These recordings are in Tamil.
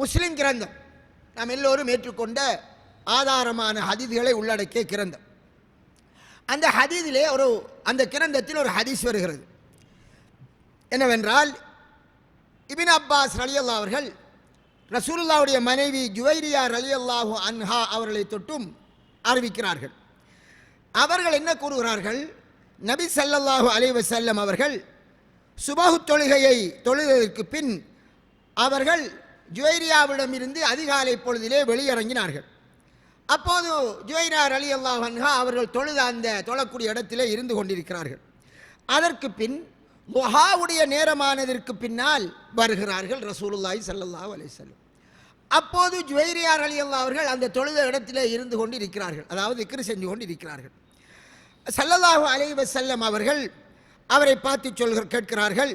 முஸ்லிம் கிரந்தம். நாம் எல்லோரும் ஏற்றுக்கொண்ட ஆதாரமான ஹதீதுகளை உள்ளடக்கிய கிரந்தம். அந்த ஹதீதிலே ஒரு அந்த கிரந்தத்தில் ஒரு ஹதீஸ் வருகிறது. என்னவென்றால் இபின் அப்பாஸ் ரலியல்லா அவர்கள் ரசூலுல்லாவுடைய மனைவி ஜுவைரியா ரலியல்லாஹு அன்ஹா அவர்களை தொட்டும் அறிவிக்கிறார்கள். அவர்கள் என்ன கூறுகிறார்கள்? நபி சல்லல்லாஹு அலைஹி வஸல்லம் அவர்கள் சுபகு தொழுகையை தொழுதற்கு பின் அவர்கள் ஜுவைரியாவிடமிருந்து அதிகாலை பொழுதிலே வெளியிறங்கினார்கள். அப்போது ஜுவைரார் அலி அல்லாஹன்ஹா அவர்கள் தொழுத அந்த தொழக்கூடிய இடத்திலே இருந்து கொண்டிருக்கிறார்கள். அதற்கு பின் முஹாவுடைய நேரமானதற்கு பின்னால் வருகிறார்கள் ரசூலுல்லாஹி சல்லாஹ் அலிசல்லம் அப்போது ஜுவைரியார் அலி அல்லா அவர்கள் அந்த தொழுத இடத்திலே இருந்து கொண்டு இருக்கிறார்கள் அதாவது இக்கிரு செஞ்சு கொண்டு இருக்கிறார்கள் ஸல்லல்லாஹு அலைஹி அவர்கள் அவரை பார்த்து சொல்கிற கேட்கிறார்கள்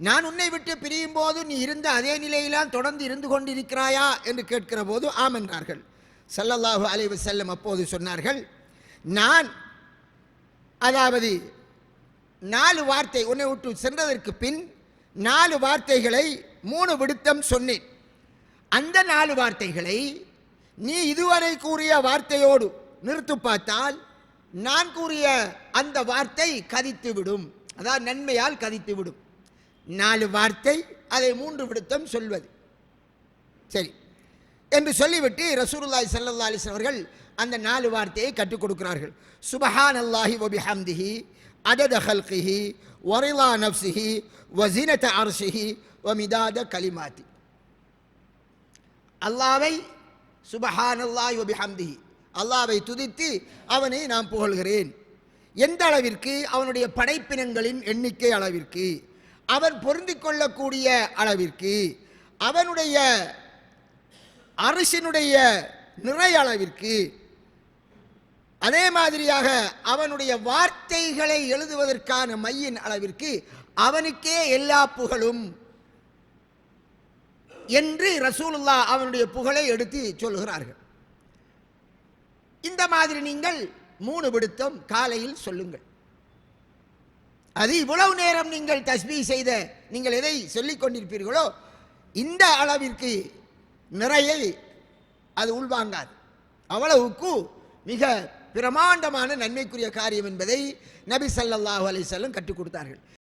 நான் உன்னை விட்டு பிரியும் போது நீ இருந்த அதே நிலையிலாம் தொடர்ந்து இருந்து கொண்டிருக்கிறாயா என்று கேட்கிற போது ஆம் என்றார்கள். சல்லல்லாஹு அலைவு செல்லம் அப்போது சொன்னார்கள் நான் அதாவது நாலு வார்த்தை உன்னை விட்டு சென்றதற்கு பின் நாலு வார்த்தைகளை மூணு விடுத்தம் சொன்னேன். அந்த நாலு வார்த்தைகளை நீ இதுவரை கூறிய வார்த்தையோடு நிறுத்து பார்த்தால் நான் கூறிய அந்த வார்த்தை கதித்து விடும் அதாவது நன்மையால் கதித்து விடும் நாலு வார்த்தை அதை மூன்று விடுத்தம் சொல்வது. சரி. என்று சொல்லிவிட்டு ரசூருல்லாய் சல்லா அலைஹி அவர்கள் அந்த நாலு வார்த்தையை கற்றுக் கொடுக்கிறார்கள். சுபஹான் அல்லாஹி வபிஹம்திஹி அதத ஹல்கிஹி வரிலா நப்சிஹி வசினத அர்ஷிஹி வமிதாத கலிமாத்தி. அல்லாவை சுபஹான் அல்லாஹி வபிஹம்திஹி அல்லாவை துதித்து அவனை நான் புகழ்கிறேன். எந்த அளவிற்கு? அவனுடைய படைப்பினங்களின் எண்ணிக்கை அளவிற்கு. அவன் பொருந்தி கொள்ளக்கூடிய அளவிற்கு அவனுடைய அரசினுடைய நிறை அளவிற்கு அதே மாதிரியாக அவனுடைய வார்த்தைகளை எழுதுவதற்கான மையின் அளவிற்கு அவனுக்கே எல்லா புகழும் என்று ரசூலுல்லா அவனுடைய புகழை எடுத்து சொல்கிறார்கள். இந்த மாதிரி நீங்கள் மூணு விடுத்தம் காலையில் சொல்லுங்கள். அது இவ்வளவு நேரம் நீங்கள் தஸ்பீ செய்த நீங்கள் எதை சொல்லிக் கொண்டிருப்பீர்களோ இந்த அளவிற்கு நிறைய அது உள்வாங்காது. அவ்வளவுக்கு மிக பிரமாண்டமான நன்மைக்குரிய காரியம் என்பதை நபி சல்லாஹூ அலைஹி கற்றுக் கொடுத்தார்கள்.